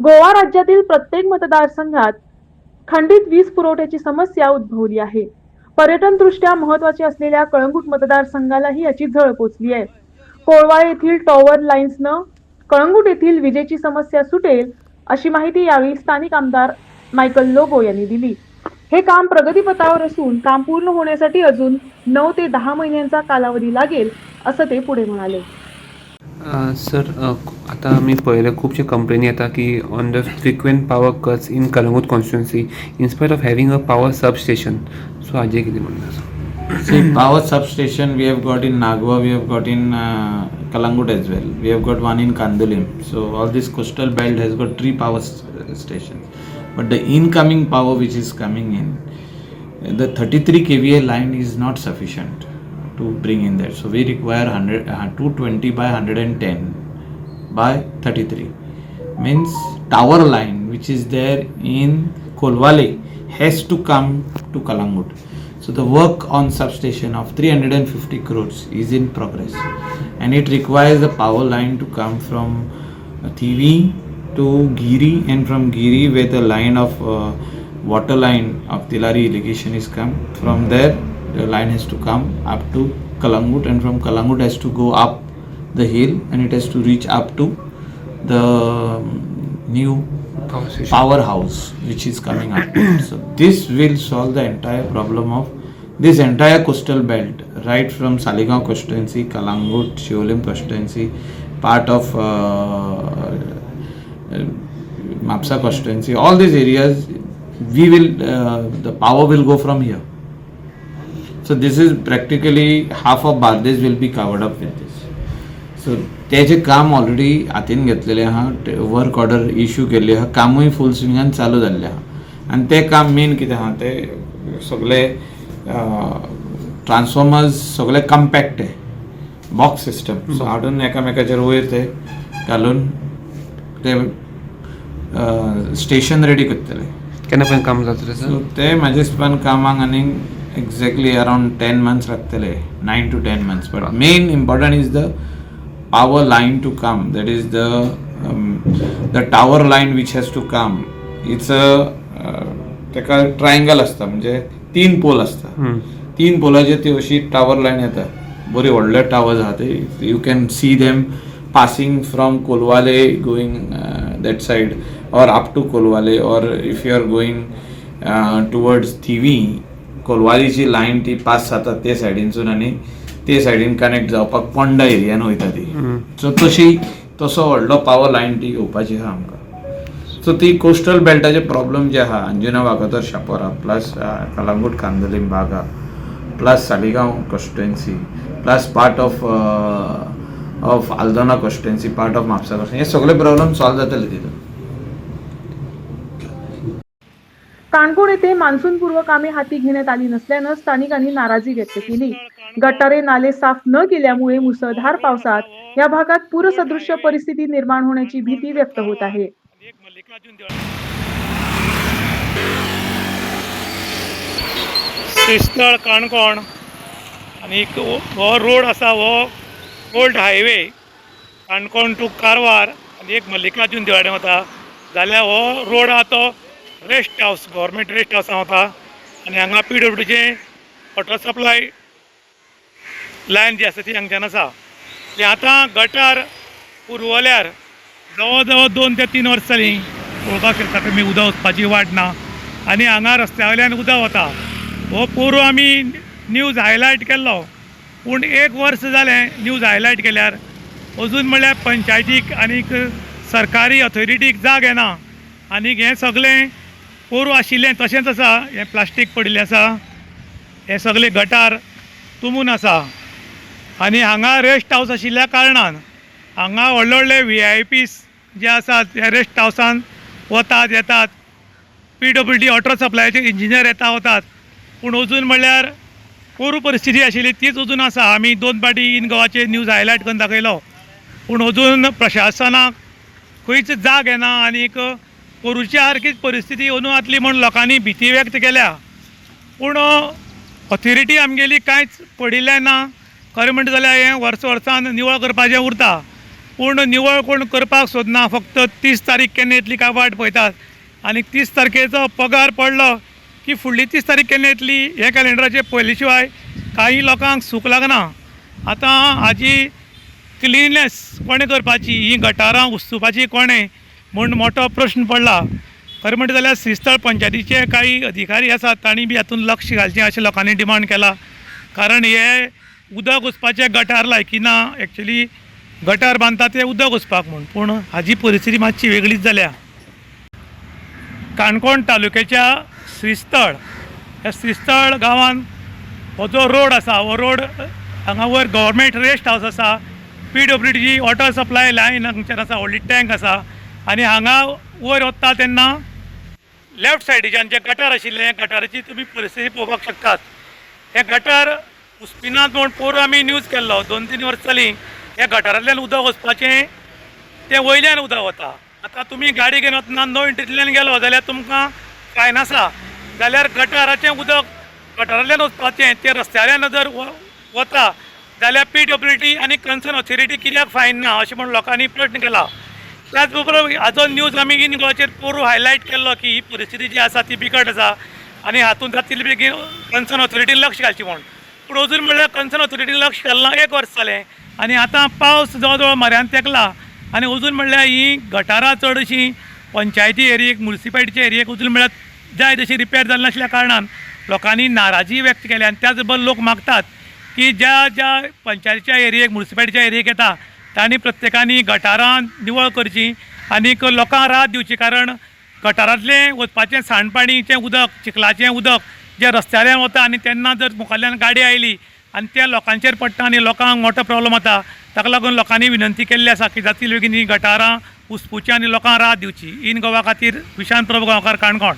गोवा राज्यातील प्रत्येक मतदारसंघात खंडित वीज पुरवठ्याची समस्या उद्भवली आहे. पर्यटनदृष्ट्या महत्वाची असलेल्या कळंगूट मतदारसंघालाही याची झळ पोचली आहे. कोळवा येथील टॉवर लाईन्सनं कळंगूट येथील विजेची समस्या सुटेल अशी माहिती यावेळी स्थानिक आमदार मायकल लोबो यांनी दिली. हे काम प्रगतीपथावर असून काम पूर्ण होण्यासाठी अजून नऊ ते दहा महिन्यांचा कालावधी लागेल असं ते पुढे म्हणाले. सर आता आम्ही पहिले खूपशे कंप्लेनी येतात की on the frequent power cuts in Calangute constituency in spite of having a power sub station so आज जे किती म्हणणार power sub station we have got in Nagoa we have got in Calangute as well we have got one in Candolim so all this coastal belt has got three power station but the incoming power which is coming in the thirty three K V a line is not sufficient to bring in there. So we require 100, uh, 220 by 110 by 33. Means tower line which is there in Kolwale has to come to Kalangut. So the work on substation of 350 crores is in progress, and it requires the power line to come from uh, TV to Giri, and from Giri where the line of uh, water line of Tilari irrigation is come. From there, the line has to come up to Kalangut and from Kalangut has to go up the hill and it has to reach up to the um, new powerhouse which is coming up. so this will solve the entire problem of this entire coastal belt right from Saligaon constituency, Kalangut, Shiolim constituency, part of uh, uh, Mapsa constituency, all these areas we will uh, the power will go from here So this is practically half of Bardesh will be covered up with this. So तेजें काम already हातीन घेतलेलें आहा work order issue केल्ली आहा कामूय फूल स्विंगान चालू जाल्लें आहा आनी तें काम मेन कितें आहा तें सगळे ट्रान्सफॉर्मर्स सगळे कम्पॅक्ट आहे. बॉक्स सिस्टम सो हाडून एकामेकाचेर वयर ते घालून ते स्टेशन रेडी करतले. केन्ना पर्यंत काम जातलें सो ते म्हाजे हिसपान कामाक आनीक एक्झॅक्टली अराउंड टेन मंथ्स लागतले nine to ten months but main important is the power line to come. That is the um, the tower line which has to come. It's a uh, तेका triangle आसता म्हणजे तीन pole आसता तीन पोलाचेर ती अशी tower lion येता. बरी व्हडले टावर्स आहा ते you can see them passing from Colvale going that side or up to Colvale or if you are going towards Thivim कोलवालीची line ती पास जाता ते सायडीनसून आनी ते सायडीन कनेक्ट जावपाक पोंडा एरियान वयता ती. सो तशी तसो व्हडलो पावर लायन ती घेवपाची आहा आमकां. सो ती कोस्टल बेल्टाचे प्रॉब्लेम जे आहा Anjuna Vagator Chapora plus Calangute Candolim Baga plus Saligao constituency plus part of of Aldona constituency part of Mapusa constituency हे सगळे प्रॉब्लेम सॉल्व जातले तितून काणकोण येथे मान्सूनपूर्व कामे हाती घेण्यात आली नसल्यानं स्थानिकांनी नाराजी व्यक्त केली. गटारे नाले साफ न केल्यामुळे मुसळधार पावसात या भागात पूरसदृश्य परिस्थिती निर्माण होण्याची भीती व्यक्त होत आहे. श्रीस्थळ काणकोण आणि हो रोड असा हो old highway Canacona to Karwar आणि एक मल्लिकार्जून देवाडे वता जाल्यार हो रोड आता तो रेस्ट हावस गव्हर्मेंट रेस्ट हावसान वता आनी हांगा P W water supply line जी आसा ती हांगच्यान आसा ती आतां गटार पुरवल्यार जवळ जवळ दोन ते तीन वर्सां जालीं पळोवपाक शकता तुमी उदक वचपाची वाट ना. आनी हांगा रस्त्या वयल्यान उदक वता हो पोरू आमी न्यूज हायलायट केल्लो. पूण एक वर्स जालें न्यूज हायलायट केल्यार अजून म्हणल्यार पंचायतीक आनीक सरकारी ऑथॉरिटीक जाग येना. आनीक हें सगळें पोरू आशिल्लें तशेंच आसा? हें प्लास्टीक पडिल्लें आसा. हे सगळे गटार तुंबून आसा. आनी हांगा रेस्ट हावस आशिल्ल्या कारणान हांगा व्हडले व्हडले व्ही आय पीस जे आसात ते रेस्ट हावसान वतात येतात. पी डब्ल्यू डी वॉटर सप्लायचे इंजिनियर येता वतात पूण अजून म्हणल्यार पोरू परिस्थिती आशिल्ली तीच अजून आसा. आमी दोन पाटी इन गोवाचे न्यूज हायलायट करून दाखयलो. पूण अजून प्रशासनाक खंयच जाग येना आनीक पोरूची सारकीच परिस्थिती अनुवातली म्हूण लोकांनी भीती व्यक्त केल्या. पूण ऑथॉरिटी आमगेली कांयच पडिल्लें ना. खरें म्हणटा जाल्यार हें वर्स वर्सान निवळ करपाचें उरता. पूण निवळ कोण करपाक सोदना फक्त तीस तारीख केन्ना येतली काय वाट पळयतात. आनी तीस तारखेचो पगार पडलो की फुडली तीस तारीख केन्ना येतली हे कॅलेंडराचे पयले शिवाय काही लोकांक सूख लागना. आतां हाजी क्लिननेस कोणें करपाची? ही गटारां उस्तुपाची कोणें? म्हूण मोठो प्रश्न पडला. खरें म्हणटा जाल्यार श्रीस्थळ पंचायतीचे काही अधिकारी आसात तांणी बी हातूंत लक्ष घालचें अशें लोकांनी डिमांड केला. कारण हे उदक वचपाचें गटार लायकी ना एक्चुली गटार बांदता ते उदक वचपाक म्हूण पूण हाजी परिस्थिती मातशी वेगळीच जाल्या. काणकोण तालुक्याच्या श्रीस्थळ ह्या श्रीस्थळ गांवांत हो जो रोड आसा हो रोड हांगा वयर गव्हर्मेंट रेस्ट हावस आसा पी डब्ल्यू डीची वॉटर सप्लाय लायन हांगच्यान आसा व्हडली टँक आसा आनी हांगा वयर वता तेन्ना लेफ्ट सायडीच्यान जे गटार आशिल्ले हे गटाराची तुमी परिस्थिती पळोवपाक शकतात. हे गटार उस्पिनात म्हूण पोरू आमी न्यूज केल्लो दोन तीन वर्स जाली हे गटारांतल्यान उदक वचपाचें तें वयल्यान उदक वता आतां तुमी गाडी घेवन वतना नो एंट्रींतल्यान गेलो जाल्यार तुमकां फायन आसा जाल्यार गटाराचें उदक गटारांतल्यान वचपाचें तें रस्त्याल्यान जर वता जाल्यार पी डब्ल्यू डी आनी कन्सर्न ऑथॉरिटी कित्याक फायन ना अशें म्हण लोकांनी प्रश्न केला. त्याच बरोबर हाचो न्यूज आमी इन गोवाचेर पोरू हायलायट केल्लो की ही परिस्थिती जी आसा ती बिकट आसा आनी हातूंत जातली बेगीन कन्सर्न ऑथॉरिटीन लक्ष घालचें म्हूण पूण अजून म्हणल्यार कन्सर्न ऑथॉरिटीन लक्ष घालना एक वर्स जालें आनी आतां पावस जवळ जवळ म्हऱ्यान तेंकला आनी अजून म्हणल्यार ही गटारां चडशीं पंचायती एरियेक म्युनिसिपालिटीच्या एरियेक अजून म्हणल्यार जाय तशी रिपेर जाल्ले कारणान लोकांनी नाराजी व्यक्त केल्या आनी त्याच बरोबर लोक मागतात की ज्या ज्या पंचायतीच्या एरियेक म्युनिसिपालिटीच्या एरियेक येता तांणी प्रत्येकानी गटारां निवळ करची. आनीक लोकांक रात दिवची कारण गटारांतलें वचपाचें सांडपाणीचें उदक चिखलाचें उदक जें रस्त्यार वता आनी तेन्ना जर मुखारल्यान गाडी आयली आनी त्या लोकांचेर पडटा आनी लोकांक मोठो प्रॉब्लम जाता ताका लागून लोकांनी विनंती केल्ली आसा की जातील बेगीन ही गटारां उसपुची आनी लोकांक रात दिवची. इन गोवा खातीर विशांत प्रभू गांवकार काणकोण.